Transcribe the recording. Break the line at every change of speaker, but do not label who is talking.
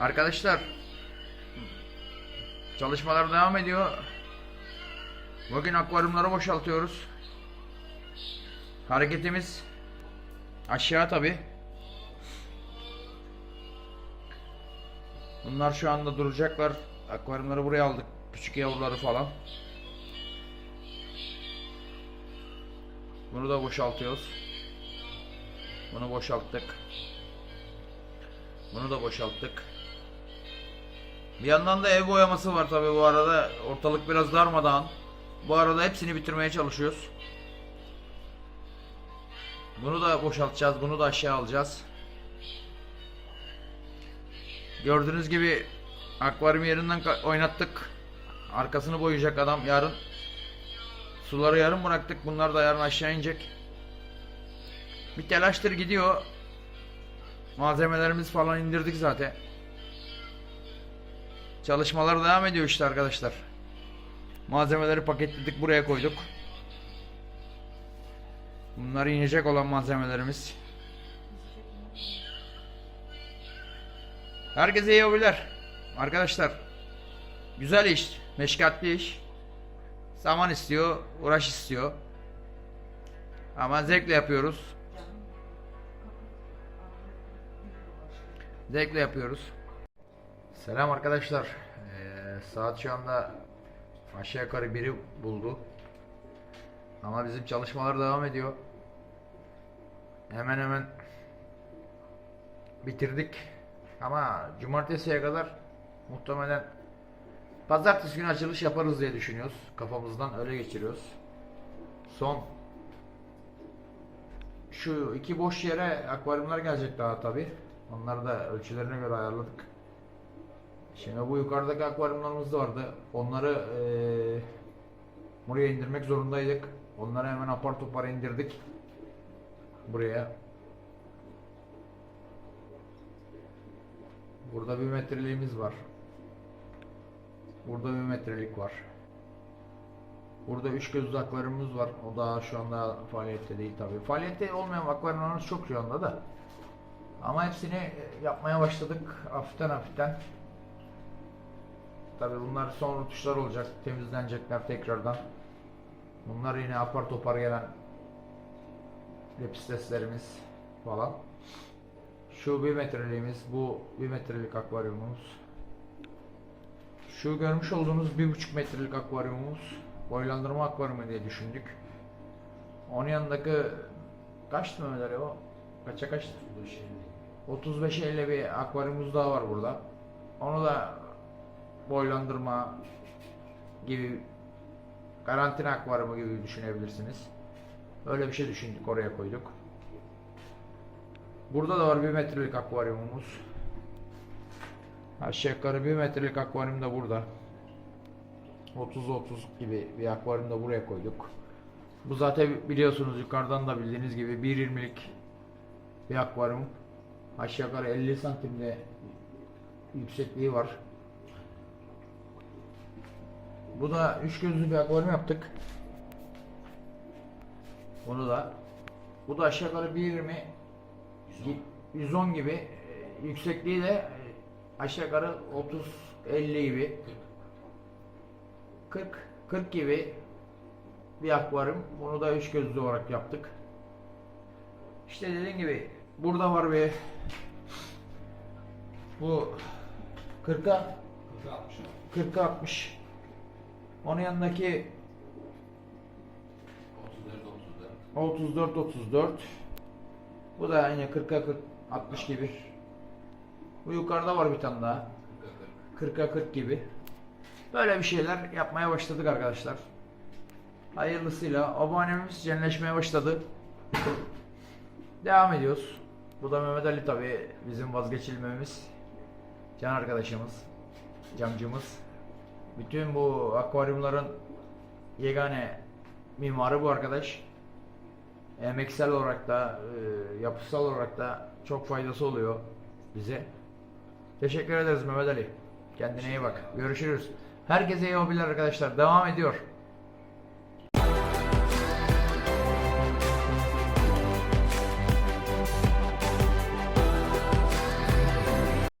Arkadaşlar çalışmalar devam ediyor. Bugün akvaryumları boşaltıyoruz. Hareketimiz aşağı tabi. Bunlar şu anda duracaklar. Akvaryumları buraya aldık. Küçük yavruları falan. Bunu da boşaltıyoruz. Bunu boşalttık. Bunu da boşalttık. Bir yandan da ev boyaması var tabi bu arada. Ortalık biraz darmadağın. Bu arada hepsini bitirmeye çalışıyoruz. Bunu da boşaltacağız. Bunu da aşağı alacağız. Gördüğünüz gibi akvaryum yerinden oynattık. Arkasını boyayacak adam yarın. Suları yarın bıraktık. Bunlar da yarın aşağı inecek. Bir telaştır gidiyor. Malzemelerimiz falan indirdik zaten. Çalışmalar devam ediyor işte arkadaşlar. Malzemeleri paketledik buraya koyduk. Bunlar inecek olan malzemelerimiz. Herkese iyi hobiler. Arkadaşlar güzel iş, meşakkatli iş. Zaman istiyor, uğraş istiyor. Ama zevkle yapıyoruz. Zevkle yapıyoruz. Selam arkadaşlar. Ee, saat şu anda aşağı yukarı biri buldu. Ama bizim çalışmalar devam ediyor. Hemen hemen bitirdik. Ama cumartesiye kadar muhtemelen pazartesi günü açılış yaparız diye düşünüyoruz. Kafamızdan öyle geçiriyoruz. Son şu iki boş yere akvaryumlar gelecek daha tabi. Onları da ölçülerine göre ayarladık. Şimdi bu yukarıdaki akvaryumlarımız da vardı. Onları eee buraya indirmek zorundaydık. Onları hemen apar topar indirdik. Buraya. Burada bir metreliğimiz var. Burada bir metrelik var. Burada üç gözlü akvaryumumuz var. O da şu anda faaliyette değil tabii. Faaliyette olmayan akvaryumlarımız çok şu anda da. Ama hepsini yapmaya başladık hafiften hafiften. Tabii bunlar son rutuşlar olacak. Temizlenecekler tekrardan. Bunlar yine apar topar gelen lepisteslerimiz falan. Şu bir metreliğimiz, bu bir metrelik akvaryumumuz. Şu görmüş olduğunuz bir buçuk metrelik akvaryumumuz. Boylandırma akvaryumu diye düşündük. Onun yanındaki kaçtı Mehmet Ali o? Kaça kaçtı? 35-50 bir akvaryumumuz daha var burada. Onu da boylandırma gibi karantina akvaryumu gibi düşünebilirsiniz. Öyle bir şey düşündük oraya koyduk. Burada da var bir metrelik akvaryumumuz. Aşağı yukarı bir metrelik akvaryum da burada. 30-30 gibi bir akvaryum da buraya koyduk. Bu zaten biliyorsunuz yukarıdan da bildiğiniz gibi 1.20'lik bir akvaryum. Aşağı yukarı 50 santimde yüksekliği var. Bu da üç gözlü bir akvaryum yaptık. Bunu da. Bu da aşağı yukarı 1.20 110 gibi e, yüksekliği de e, aşağı yukarı 30 50 gibi. 40 40 gibi bir akvaryum. Bunu da üç gözlü olarak yaptık. İşte dediğim gibi burada var bir bu 40'a 40'a 60 onun yanındaki 34 34 bu da yine 40'a 40 60 gibi. Bu yukarıda var bir tane daha. 40'a 40 gibi. Böyle bir şeyler yapmaya başladık arkadaşlar. Hayırlısıyla abonemiz cenleşmeye başladı. Devam ediyoruz. Bu da Mehmet Ali tabi bizim vazgeçilmemiz. Can arkadaşımız camcımız. Bütün bu akvaryumların yegane mimarı bu arkadaş. Emeksel olarak da, e, yapısal olarak da çok faydası oluyor bize. Teşekkür ederiz Mehmet Ali. Kendine iyi bak. Görüşürüz. Herkese iyi hobiler arkadaşlar. Devam ediyor.